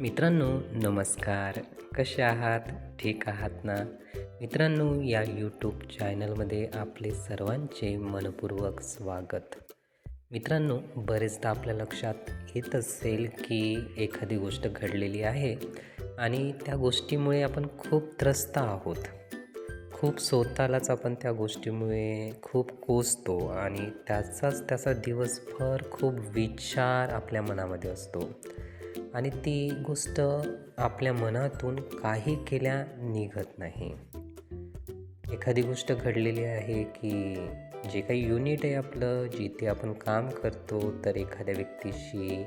मित्रांनो नमस्कार. कसे आहात? ठीक आहात ना? मित्रांनो या यूट्यूब चॅनलमध्ये आपले सर्वांचे मनपूर्वक स्वागत. मित्रांनो बरेचदा आपल्या लक्षात येत असेल की एखादी गोष्ट घडलेली आहे आणि त्या गोष्टीमुळे आपण खूप त्रस्त आहोत. खूप स्वतःलाच आपण त्या गोष्टीमुळे खूप कोसतो आणि त्याचाच त्याचा दिवसभर खूप विचार आपल्या मनामध्ये असतो. आणि ती गोष्ट आपल्या मनातून काही केल्या निघत नाही. एखादी गोष्ट घडलेली आहे की जे काही युनिट आहे आपलं जिथे आपण काम करतो तर एखाद्या व्यक्तीशी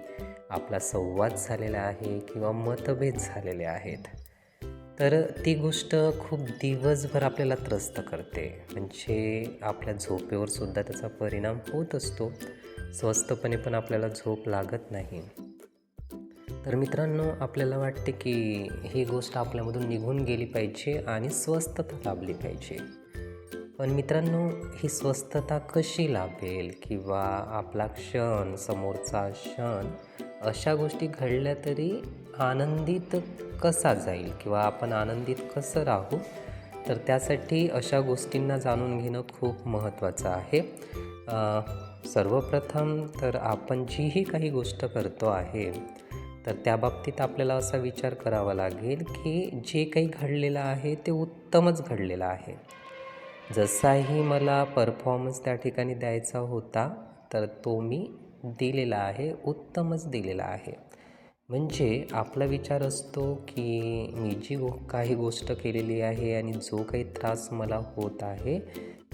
आपला संवाद झालेला आहे किंवा मतभेद झालेले आहेत. तर ती गोष्ट खूप दिवसभर आपल्याला त्रस्त करते. म्हणजे आपल्या झोपेवर सुद्धा त्याचा परिणाम होत असतो. स्वस्तपणे पण आपल्याला झोप लागत नाही. तर मित्रांनो आपल्याला वाटते की ही गोष्ट आपल्यामधून निघून गेली पाहिजे आणि स्वस्थता लाभली पाहिजे. पण मित्रांनो ही स्वस्थता कशी लाभेल किंवा आपला क्षण समोरचा क्षण अशा गोष्टी घडल्या तरी आनंदित कसा जाईल किंवा आपण आनंदित कसं राहू? तर त्यासाठी अशा गोष्टींना जाणून घेणं खूप महत्त्वाचं आहे. सर्वप्रथम तर आपण जीही काही गोष्ट करतो आहे तर त्या बाबतीत आपल्याला असा विचार करावा लागेल की जे काही घडलेलं आहे ते उत्तमच घडलेलं आहे. जसाही मला परफॉर्मन्स त्या ठिकाणी द्यायचा होता तर तो मी दिलेला आहे उत्तमच दिलेला आहे. म्हणजे आपला विचार असतो की मी जी गो काही गोष्ट केलेली आहे आणि जो काही त्रास मला होत आहे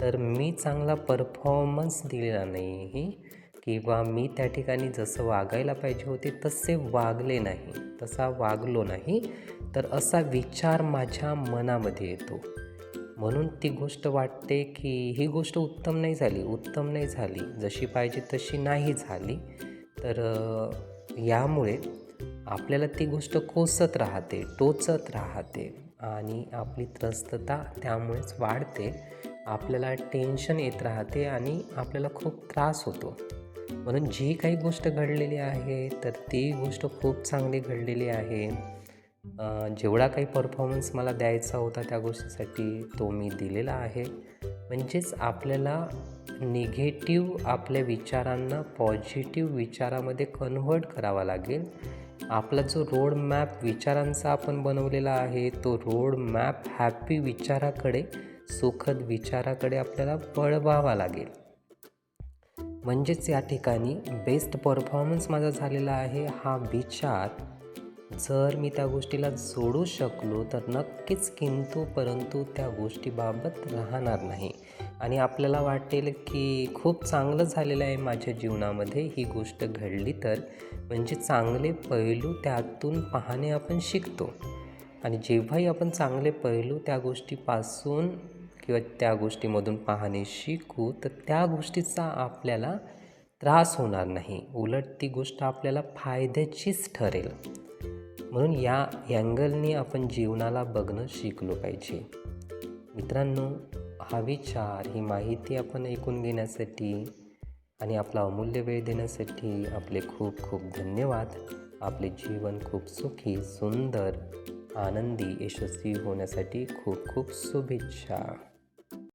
तर मी चांगला परफॉर्मन्स दिलेला नाही. किंवा मी त्या ठिकाणी जसं वागायला पाहिजे होते तसे वागले नाही. तसा वागलो नाही तर असा विचार माझ्या मनामध्ये येतो. म्हणून ती गोष्ट वाटते की ही गोष्ट उत्तम नाही झाली. उत्तम नाही झाली. जशी पाहिजे तशी नाही झाली. तर यामुळे आपल्याला ती गोष्ट कोसत राहते टोचत राहते आणि आपली त्रस्तता त्यामुळेच वाढते. आपल्याला टेन्शन येत राहते आणि आपल्याला खूप त्रास होतो. म्हणून जी काही गोष्ट घडलेली आहे तर ती गोष्ट खूप चांगली घडलेली आहे. जेवढा काही परफॉर्मन्स मला द्यायचा होता त्या गोष्टीसाठी तो मी दिलेला आहे. म्हणजेच आपल्याला निगेटिव्ह आपल्या विचारांना पॉझिटिव्ह विचारामध्ये कन्व्हर्ट करावा लागेल. आपला जो रोड मॅप विचारांचा आपण बनवलेला आहे तो रोड मॅप हॅपी विचाराकडे सुखद विचाराकडे आपल्याला वळवावा लागेल. म्हणजेच या ठिकाणी बेस्ट परफॉर्मन्स माझा झालेला आहे हा विचार. जर मी त्या गोष्टीला जोडू शकलो तर नक्कीच किंतु परंतु त्या गोष्टीबाबत राहणार नाही. आणि आपल्याला वाटेल की खूप चांगलं झालेलं आहे माझ्या जीवनामध्ये ही गोष्ट घडली तर. म्हणजे चांगले पैलू त्यातून पाहणे आपण शिकतो. आणि जेव्हाही आपण चांगले पैलू त्या गोष्टीपासून किंवा त्या गोष्टीमधून पाहणे शिकू तर त्या गोष्टीचा आपल्याला त्रास होणार नाही. उलट ती गोष्ट आपल्याला फायद्याचीच ठरेल. म्हणून या अँगलने आपण जीवनाला बघणं शिकलो पाहिजे. मित्रांनो हा विचार ही माहिती आपण ऐकून घेण्यासाठी आणि आपला अमूल्य वेळ देण्यासाठी आपले खूप खूप धन्यवाद. आपले जीवन खूप सुखी सुंदर आनंदी यशस्वी होण्यासाठी खूप खूप शुभेच्छा.